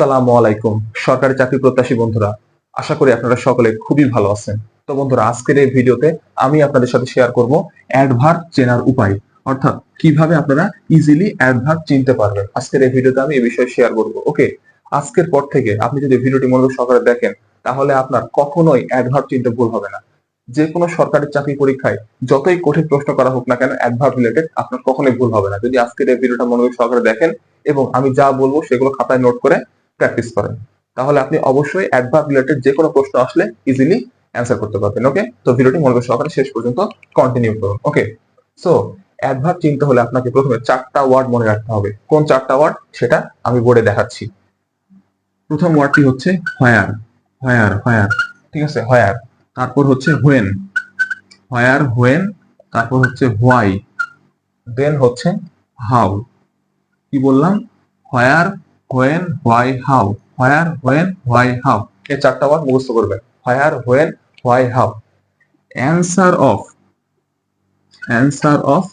আসসালামু আলাইকুম। সরকারি চাকরি প্রত্যাশী বন্ধুরা, আশা করি আপনারা সকলে খুবই ভালো আছেন। তো বন্ধুরা, আজকের এই ভিডিওতে আমি আপনাদের সাথে শেয়ার করব অ্যাডভার্ব চেনার উপায়, অর্থাৎ কীভাবে আপনারা ইজিলি অ্যাডভার্ব চিনতে পারবেন। আজকের এই ভিডিওতে আমি এই বিষয়ে শেয়ার করব ওকে আজকের পর থেকে আপনি যদি ভিডিওটি মনোযোগ সহকারে দেখেন, তাহলে আপনার কখনোই অ্যাডভার্ব চিনতে ভুল হবে না। যে কোনো সরকারি চাকরি পরীক্ষায় যতই কঠিন প্রশ্ন করা হোক না কেন অ্যাডভার্ব রিলেটেড আপনার কখনোই ভুল হবে না। যদি আজকের এই ভিডিওটা মনোযোগ সহকারে দেখেন, এবং আমি যা বলব সেগুলো খাতায় নোট করে প্র্যাকটিস করেন। তাহলে আপনি অবশ্যই অ্যাডভার্ব রিলেটেড যে কোনো প্রশ্ন আসলে ইজিলি অ্যান্সার করতে পারবেন ওকে তো ভিডিওটি মনোযোগ সহকারে শেষ পর্যন্ত কন্টিনিউ করুন ওকে সো অ্যাডভার্ব চিনতে হলে আপনাকে প্রথমে চারটা ওয়ার্ড মনে রাখতে হবে। কোন চারটা ওয়ার্ড সেটা আমি বোর্ডে দেখাচ্ছি। প্রথম ওয়ার্ডটি হচ্ছে হোয়ার হোয়ার হোয়ার ঠিক আছে? হোয়ার তারপর হচ্ছে হোয়েন হোয়ার হোয়েন তারপর হচ্ছে হোয়াই দেন হচ্ছে হাউ কি বললাম? Where when why how where when why how এই চারটা ওয়ার্ড মুখস্থ করবেন। Where when why how answer of answer of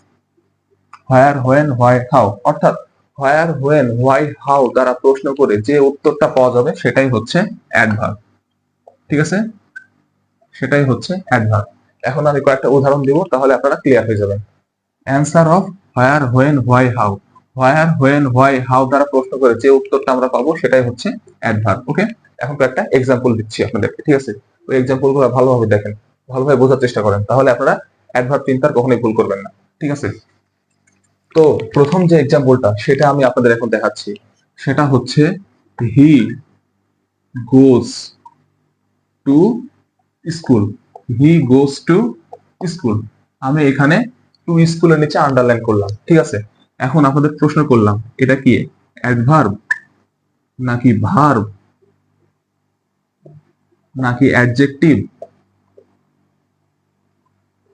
where when why how অর্থাৎ হোয়ার হোয়েন হোয়াই হাউ দ্বারা প্রশ্ন করে যে উত্তরটা পাওয়া যাবে সেটাই হচ্ছে অ্যাডভার্ব ঠিক আছে? সেটাই হচ্ছে অ্যাডভার্ব এখন আমি কয়েকটা উদাহরণ দিব, তাহলে আপনারা ক্লিয়ার হয়ে যাবেন। Answer of where when why how where when why how দ্বারা প্রশ্ন করে যে উত্তরটা আমরা পাবো সেটাই হচ্ছে অ্যাডভার্ব ওকে এখন একটা এক্সাম্পল দিচ্ছি আপনাদেরকে, ঠিক আছে? ওই এক্সাম্পলগুলো ভালোভাবে দেখেন, ভালোভাবে বোঝার চেষ্টা করেন, তাহলে আপনারা অ্যাডভার্ব চিন্তার কখনোই ভুল করবেন না, ঠিক আছে? তো প্রথম যে এক্সাম্পলটা সেটা আমি আপনাদের এখন দেখাচ্ছি, সেটা হচ্ছে he goes to school he goes to school আমি এখানে টু স্কুলের নিচে আন্ডারলাইন করলাম, ঠিক আছে? এখন আপনাদের প্রশ্ন করলাম, এটা কি অ্যাডভার্ব নাকি ভার্ব নাকি অ্যাডজেক্টিভ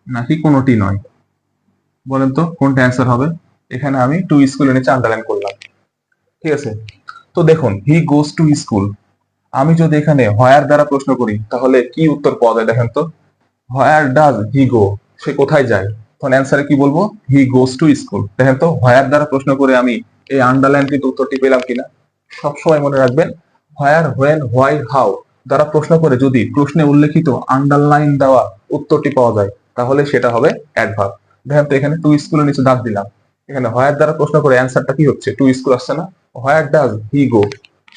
নাকি কোনোটি নয়? বলেন তো, কোনটা অ্যান্সার হবে? এখানে আমি টু স্কুল নিচে আন্ডারলাইন করলাম। ঠিক আছে? তো দেখুন হি গোস টু স্কুল আমি যদি এখানে হোয়ার দ্বারা প্রশ্ন করি, তাহলে কি উত্তর পাওয়া যায় দেখেন তো? হোয়ার ডাজ হি গো সে কোথায় যায়? তখন অ্যান্সারে কি বলব? হি গোস টু স্কুল দেখেন তো হোয়ার দ্বারা প্রশ্ন করে আমি এই আন্ডারলাইন কিন্তু উত্তরটি পেলাম কিনা? সবসময় মনে রাখবেন হোয়ার হোয়েন হোয়াই হাউ দ্বারা প্রশ্ন করে যদি প্রশ্নে উল্লেখিত আন্ডারলাইন দেওয়া উত্তরটি পাওয়া যায়, তাহলে সেটা হবে অ্যাডভার্ব দেখেন তো, এখানে টু স্কুলের নিচে দাগ দিলাম। এখানে হোয়ার দ্বারা প্রশ্ন করে অ্যান্সারটা কি হচ্ছে? টু স্কুল আসছে না? হোয়ার ডাজ হি গো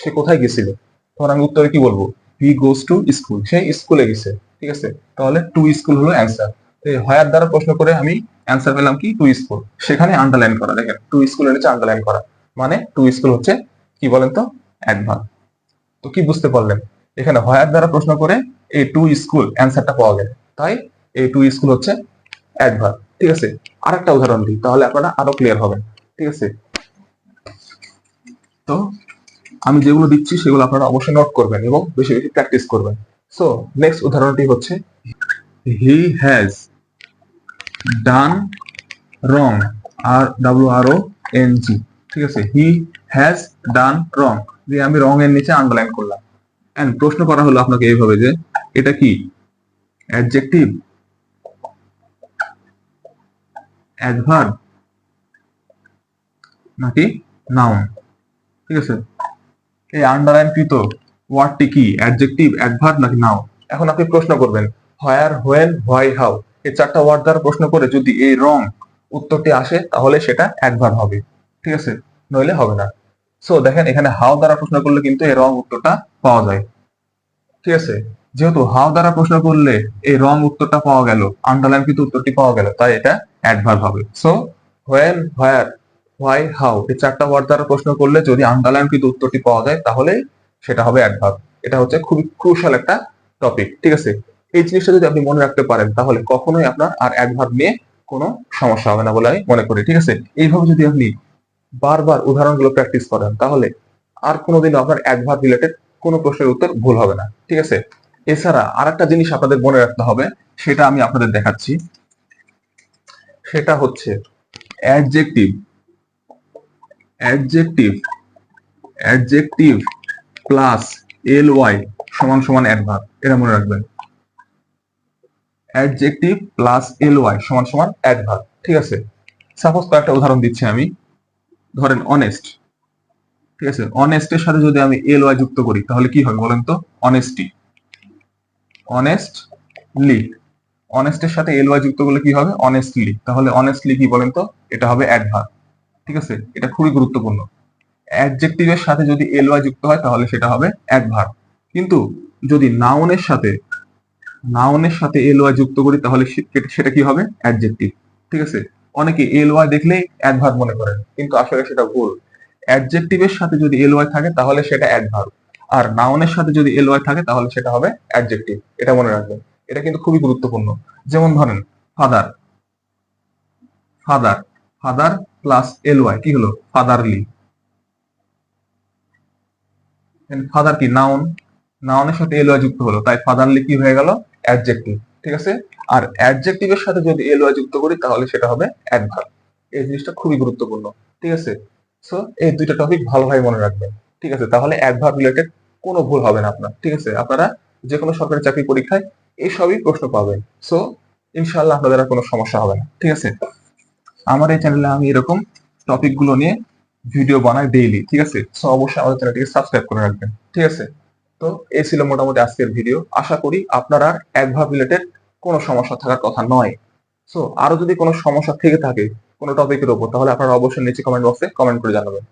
সে কোথায় গেছিল? তখন আমি উত্তরে কি বলব? হি গোস টু স্কুল সে স্কুলে গেছে। ঠিক আছে? তাহলে টু স্কুল হলো অ্যান্সার হোয়ার দ্বারা প্রশ্ন করে আমি অ্যান্সার পেলাম কি? টু স্কুল সেখানে আন্ডারলাইন করা, দেখেন টু স্কুলের নিচে আন্ডারলাইন করা। মানে টু স্কুল হচ্ছে কি বলেন তো? অ্যাডভার্ব তো কি বুঝতে পারলেন? এখানে হোয়ার দ্বারা প্রশ্ন করে এই টু স্কুল অ্যান্সারটা পাওয়া গেল। তাই এই টু স্কুল হচ্ছে অ্যাডভার্ব ঠিক আছে? আরেকটা উদাহরণ দিই, তাহলে আপনারা আরও ক্লিয়ার হবেন। ঠিক আছে? তো আমি যেগুলো দিচ্ছি, সেগুলো আপনারা অবশ্যই নোট করবেন এবং বেশি বেশি প্র্যাকটিস করবেন। সো নেক্সট উদাহরণটি হচ্ছে he has done wrong R W R O N G ঠিক আছে? হি হ্যাজ ডান রং দিয়ে আমি রং এর নিচে আন্ডারলাইন করলাম। এন্ড প্রশ্ন করা হলো আপনাকে এইভাবে যে, এটা কি? অ্যাডজেক্টিভ অ্যাডভার্ব নাকি নাউন ঠিক আছে? এই আন্ডারলাইন কৃত ওয়ার্ডটি কি? অ্যাডজেক্টিভ অ্যাডভার্ব নাকি নাউন এখন আপনি প্রশ্ন করবেন হোয়ার হোয়েন হোয়াই হাউ এই চারটা ওয়ার্ড দ্বারা প্রশ্ন করে যদি এই রং উত্তরটি আসে, তাহলে সেটা অ্যাডভার্ব হবে। ঠিক আছে? নইলে হবে না। সো দেখেন এখানে হাও দ্বারা প্রশ্ন করলে কিন্তু এই রং উত্তরটা পাওয়া যায়। ঠিক আছে? যেহেতু হাও দ্বারা প্রশ্ন করলে এই রং উত্তরটা পাওয়া গেল আন্ডারলাইন কিন্তু উত্তরটি পাওয়া গেল, তাই এটা অ্যাডভার্ব হবে। So when where why how এই চারটা ওয়ার্ড দ্বারা প্রশ্ন করলে যদি আন্ডারলাইন কিন্তু উত্তরটি পাওয়া যায় তাহলে সেটা হবে অ্যাডভার্ব এটা হচ্ছে খুবই ক্রুশাল একটা টপিক ঠিক আছে? এই জিনিসটা যদি আপনি মনে রাখতে পারেন, তাহলে কখনোই আপনার আর অ্যাডভার্ব নিয়ে কোনো সমস্যা হবে না বলে আমি মনে করি, ঠিক আছে? এইভাবে যদি আপনি বারবার উদাহরণগুলো প্র্যাকটিস করেন, তাহলে আর কোনোদিন আপনার অ্যাডভার্ব রিলেটেড কোনো প্রশ্নের উত্তর ভুল হবে না, ঠিক আছে? এছাড়া আর একটা জিনিস আপনাদের মনে রাখতে হবে, সেটা আমি আপনাদের দেখাচ্ছি। সেটা হচ্ছে adjective adjective adjective plus L Y সমান সমান অ্যাডভার্ব এটা মনে রাখবেন। অ্যাডজেক্টিভ প্লাস এল ওয়াই সমান সমান অ্যাডভার্ব ঠিক আছে? সাপোজ কয়েকটা উদাহরণ দিচ্ছি আমি। ধরেন অনেস্ট ঠিক আছে? অনেস্টের সাথে যদি আমি এল ওয়াই যুক্ত করি, তাহলে কি হবে বলেন তো? অনেস্টি অনেস্টলি অনেস্টের সাথে এল ওয়াই যুক্ত করলে কি হবে? অনেস্টলি তাহলে অনেস্টলি কি বলেন তো? এটা হবে অ্যাডভার্ব ঠিক আছে? এটা খুবই গুরুত্বপূর্ণ। অ্যাডজেক্টিভের সাথে যদি এল ওয়াই যুক্ত হয়, তাহলে সেটা হবে অ্যাডভার্ব কিন্তু যদি নাউনের সাথে নাউনের সাথে এল ওয়াই যুক্ত করি, তাহলে সেটা কি হবে? অ্যাডজেক্টিভ ঠিক আছে? অনেকে এল ওয়াই দেখলেই অ্যাডভার্ব মনে করেন, কিন্তু আসলে সেটা ভুল। অ্যাডজেক্টিভের সাথে যদি এল ওয়াই থাকে, তাহলে সেটা অ্যাডভার্ব আর নাউনের সাথে যদি এল ওয়াই থাকে, তাহলে সেটা হবে অ্যাডজেক্টিভ এটা মনে রাখবেন। এটা কিন্তু খুবই গুরুত্বপূর্ণ। যেমন ধরেন father father father plus L Y কি হলো? ফাদারলি ফাদার কি? নাউন নাউনের সাথে এল ওয়াই যুক্ত হলো। তাই ফাদারলি কি হয়ে গেল? অ্যাডজেক্টিভ ঠিক আছে? আর অ্যাডজেক্টিভের সাথে যদি এল যুক্ত করি, তাহলে সেটা হবে অ্যাডভার্ব এই জিনিসটা খুবই গুরুত্বপূর্ণ, ঠিক আছে? সো এই দুইটা টপিক ভালোভাবে মনে রাখবেন, ঠিক আছে? তাহলে অ্যাডভার্ব রিলেটেড কোনো ভুল হবে না আপনার, ঠিক আছে? আপনারা যে কোনো সরকারি চাকরি পরীক্ষায় এই সবই প্রশ্ন পাবেন। সো ইনশাআল্লাহ আপনাদের আর কোনো সমস্যা হবে না, ঠিক আছে? আমার এই চ্যানেলে আমি এরকম টপিকগুলো নিয়ে ভিডিও বানাই ডেইলি ঠিক আছে? সো অবশ্যই আমাদের চ্যানেলটিকে সাবস্ক্রাইব করে রাখবেন, ঠিক আছে? তো এই ছিল মোটামুটি আজকের ভিডিও আশা করি আপনার আর রিলেটেড কোনো সমস্যা থাকার কথা নয়। সো আরও যদি কোনো সমস্যা থেকে থাকে কোনো টপিকের উপর, তাহলে আপনারা অবশ্যই নিচে কমেন্ট বক্সে কমেন্ট করে জানাবেন।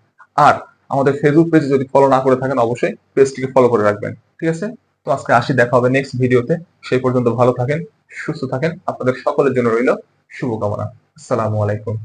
আর আমাদের ফেসবুক পেজে যদি ফলো না করে থাকেন, অবশ্যই পেজটিকে ফলো করে রাখবেন। ঠিক আছে? তো আজকে আসি, দেখা হবে নেক্সট ভিডিওতে সেই পর্যন্ত ভালো থাকেন, সুস্থ থাকেন। আপনাদের সকলের জন্য রইল শুভকামনা। আসসালামু আলাইকুম।